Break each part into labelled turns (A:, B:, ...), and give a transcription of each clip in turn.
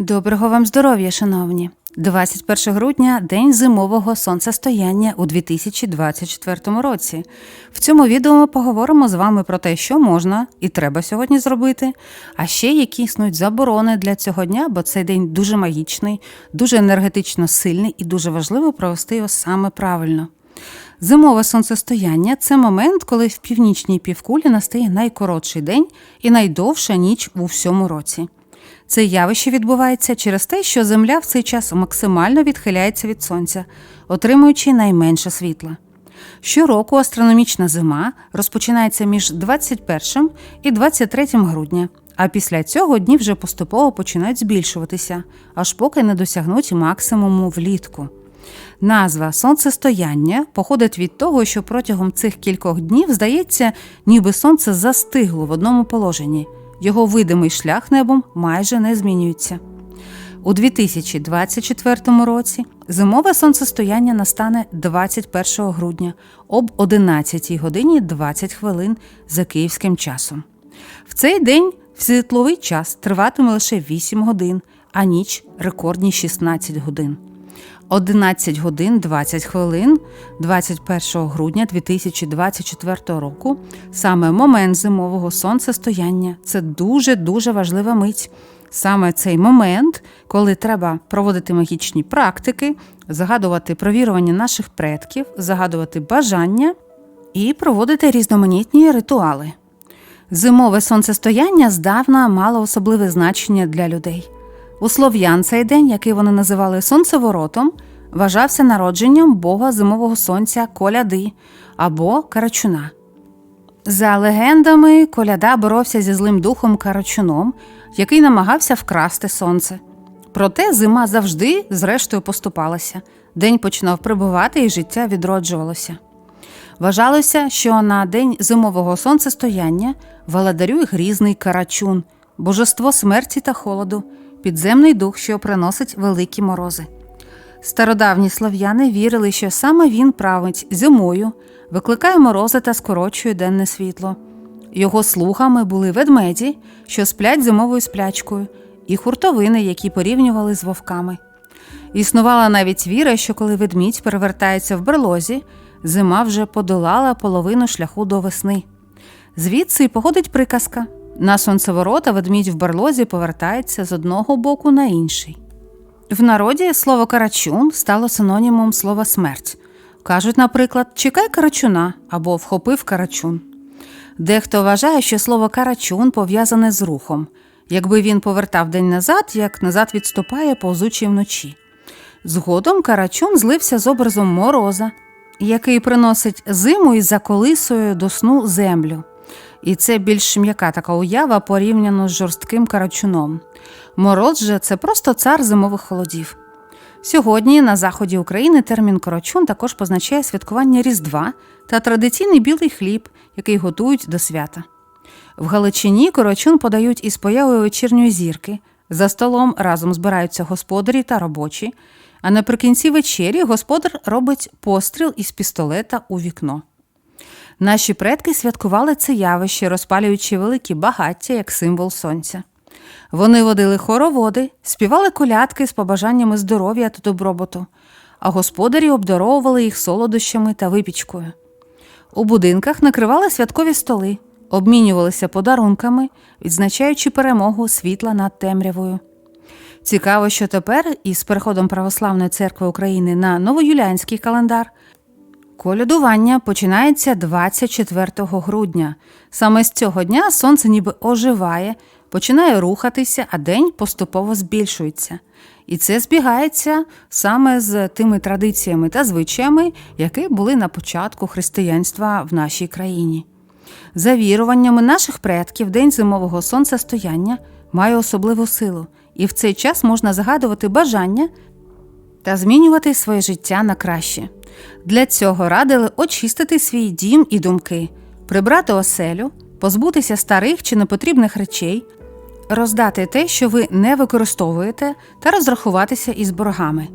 A: Доброго вам здоров'я, шановні! 21 грудня день зимового сонцестояння у 2024 році. В цьому відео ми поговоримо з вами про те, що можна і треба сьогодні зробити, а ще які існують заборони для цього дня, бо цей день дуже магічний, дуже енергетично сильний і дуже важливо провести його саме правильно. Зимове сонцестояння це момент, коли в північній півкулі настає найкоротший день і найдовша ніч у всьому році. Це явище відбувається через те, що Земля в цей час максимально відхиляється від сонця, отримуючи найменше світла. Щороку астрономічна зима розпочинається між 21 і 23 грудня, а після цього дні вже поступово починають збільшуватися, аж поки не досягнуть максимуму влітку. Назва сонцестояння походить від того, що протягом цих кількох днів здається, ніби сонце застигло в одному положенні. Його видимий шлях небом майже не змінюється. У 2024 році зимове сонцестояння настане 21 грудня об 11 годині 20 хвилин за київським часом. В цей день світловий час триватиме лише 8 годин, а ніч рекордні 16 годин. 11 годин 20 хвилин 21 грудня 2024 року. Саме момент зимового сонцестояння це дуже дуже важлива мить. Саме цей момент, коли треба проводити магічні практики, загадувати провірування наших предків, загадувати бажання і проводити різноманітні ритуали. Зимове сонцестояння здавна мало особливе значення для людей. У слов'ян цей день, який вони називали сонцеворотом, вважався народженням бога зимового сонця коляди або карачуна. За легендами, коляда боровся зі злим духом карачуном, який намагався вкрасти сонце. Проте зима завжди, зрештою, поступалася. День починав прибувати і життя відроджувалося. Вважалося, що на день зимового сонцестояння володарює грізний карачун, божество смерті та холоду, підземний дух, що приносить великі морози. Стародавні слав'яни вірили, що саме він править зимою, викликає морози та скорочує денне світло. Його слугами були ведмеді, що сплять зимовою сплячкою, і хуртовини, які порівнювали з вовками. Існувала навіть віра, що коли ведмідь перевертається в берлозі, зима вже подолала половину шляху до весни. Звідси й походить приказка на сонцеворота ведмідь в берлозі повертається з одного боку на інший. В народі слово карачун стало синонімом слова смерть. Кажуть, наприклад, чекай карачуна або вхопив карачун. Дехто вважає, що слово карачун пов'язане з рухом, якби він повертав день назад, як назад відступає, повзучи вночі. Згодом карачун злився з образом мороза, який приносить зиму із заколисою до сну землю. І це більш м'яка така уява порівняно з жорстким карачуном. Мороз же це просто цар зимових холодів. Сьогодні на заході України термін корочун також позначає святкування Різдва та традиційний білий хліб, який готують до свята. В Галичині корочун подають із появою вечірньої зірки. За столом разом збираються господарі та робочі, а наприкінці вечері господар робить постріл із пістолета у вікно. Наші предки святкували це явище, розпалюючи великі багаття як символ сонця. Вони водили хороводи, співали колядки з побажаннями здоров'я та добробуту, а господарі обдаровували їх солодощами та випічкою. У будинках накривали святкові столи, обмінювалися подарунками, відзначаючи перемогу світла над темрявою. Цікаво, що тепер, із переходом Православної церкви України на новоюліанський календар, колядування починається 24 грудня. Саме з цього дня сонце ніби оживає, починає рухатися, а день поступово збільшується. І це збігається саме з тими традиціями та звичаями, які були на початку християнства в нашій країні. За віруваннями наших предків, день зимового сонцестояння має особливу силу, і в цей час можна загадувати бажання та змінювати своє життя на краще. Для цього радили очистити свій дім і думки, прибрати оселю, позбутися старих чи непотрібних речей, роздати те, що ви не використовуєте, та розрахуватися із боргами.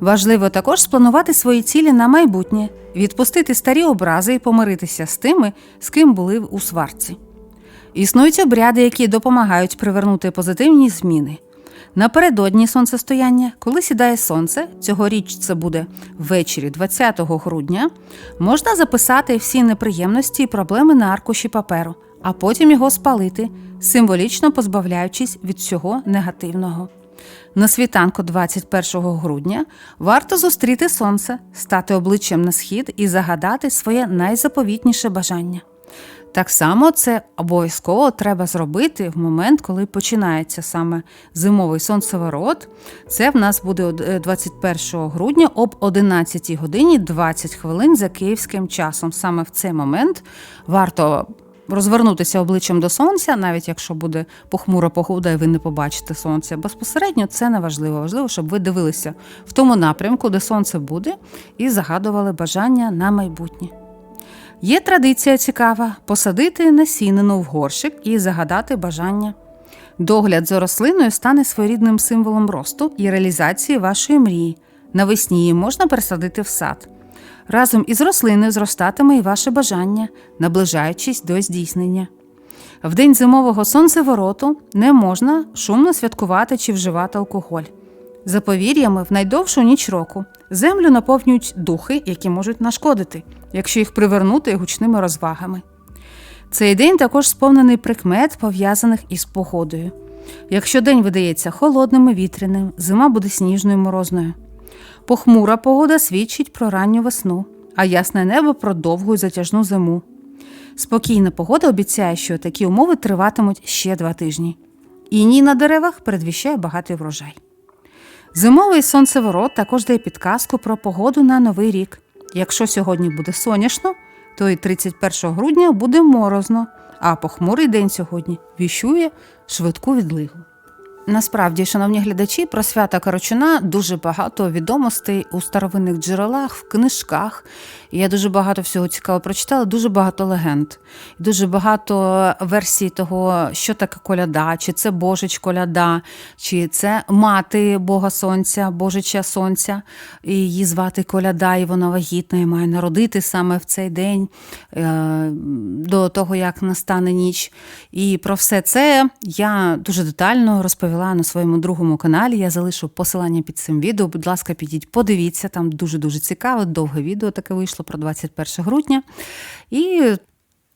A: Важливо також спланувати свої цілі на майбутнє, відпустити старі образи і помиритися з тими, з ким були у сварці. Існують обряди, які допомагають привернути позитивні зміни. Напередодні сонцестояння, коли сідає сонце, цьогоріч це буде ввечері 20 грудня, можна записати всі неприємності і проблеми на аркуші паперу, а потім його спалити, символічно позбавляючись від всього негативного. На світанку 21 грудня варто зустріти сонце, стати обличчям на схід і загадати своє найзаповітніше бажання. Так само це обов'язково треба зробити в момент, коли починається саме зимовий сонцеворот. Це в нас буде е, 21 грудня об 11 годині 20 хвилин за київським часом. Саме в цей момент варто розвернутися обличчям до сонця, навіть якщо буде похмура погода, і ви не побачите сонця. Безпосередньо це не важливо. Важливо, щоб ви дивилися в тому напрямку, де сонце буде, і загадували бажання на майбутнє. Є традиція цікава посадити насінину в горщик і загадати бажання. Догляд за рослиною стане своєрідним символом росту і реалізації вашої мрії. Навесні її можна пересадити в сад. Разом із рослиною зростатиме і ваше бажання, наближаючись до здійснення. В день зимового сонцевороту не можна шумно святкувати чи вживати алкоголь. За повір'ями, в найдовшу ніч року землю наповнюють духи, які можуть нашкодити, якщо їх привернути гучними розвагами. Цей день також сповнений прикмет, пов'язаних із погодою. Якщо день видається холодним і вітряним, зима буде сніжною і морозною. Похмура погода свідчить про ранню весну, а ясне небо про довгу і затяжну зиму. Спокійна погода обіцяє, що такі умови триватимуть ще два тижні. Іній на деревах передвіщає багатий врожай. Зимовий сонцеворот також дає підказку про погоду на новий рік. Якщо сьогодні буде соняшно, то і 31 грудня буде морозно, а похмурий день сьогодні віщує швидку відлигу. Насправді, шановні глядачі, про свята Карочуна дуже багато відомостей у старовинних джерелах, в книжках. Я дуже багато всього цікавого прочитала, дуже багато легенд, дуже багато версій того, що таке коляда, чи це Божич коляда, чи це мати Бога Сонця, Божича Сонця, і її звати коляда, і вона вагітна і має народити саме в цей день е, до того, як настане ніч. І про все це я дуже детально розповіла на своєму другому каналі. Я залишу посилання під цим відео. Будь ласка, підіть, подивіться, там дуже-дуже цікаве, довге відео таке вийшло про 21 грудня. І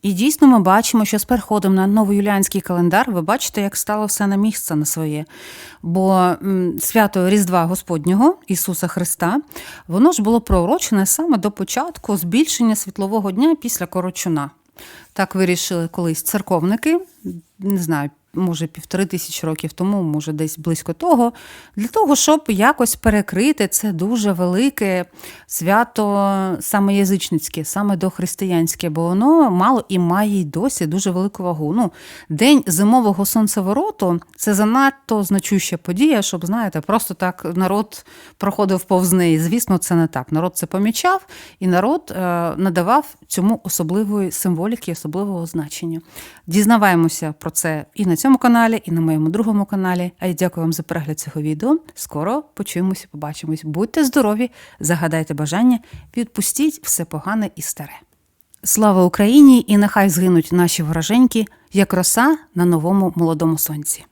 A: і дійсно ми бачимо, що з переходом на новоюліанський календар ви бачите, як стало все на місце на своє. Бо свято Різдва Господнього Ісуса Христа, воно ж було пророчене саме до початку збільшення світлового дня після корочуна. Так вирішили колись церковники, не знаю, може півтори тисячі років тому, може десь близько того, для того, щоб якось перекрити це дуже велике свято саме язичницьке, саме дохристиянське, бо воно мало і має й досі дуже велику вагу. Ну, День зимового сонцевороту це занадто значуща подія, щоб, знаєте, просто так народ проходив повз неї. Звісно, це не так. Народ це помічав, і народ е, надавав цьому особливої символіки, особливого значення. Дізнаваємося про це і на цьому каналі, і на моєму другому каналі. А я дякую вам за перегляд цього відео. Скоро почуємося, побачимось. Будьте здорові, загадайте бажання, відпустіть все погане і старе. Слава Україні! І нехай згинуть наші вороженьки, як роса на новому молодому сонці.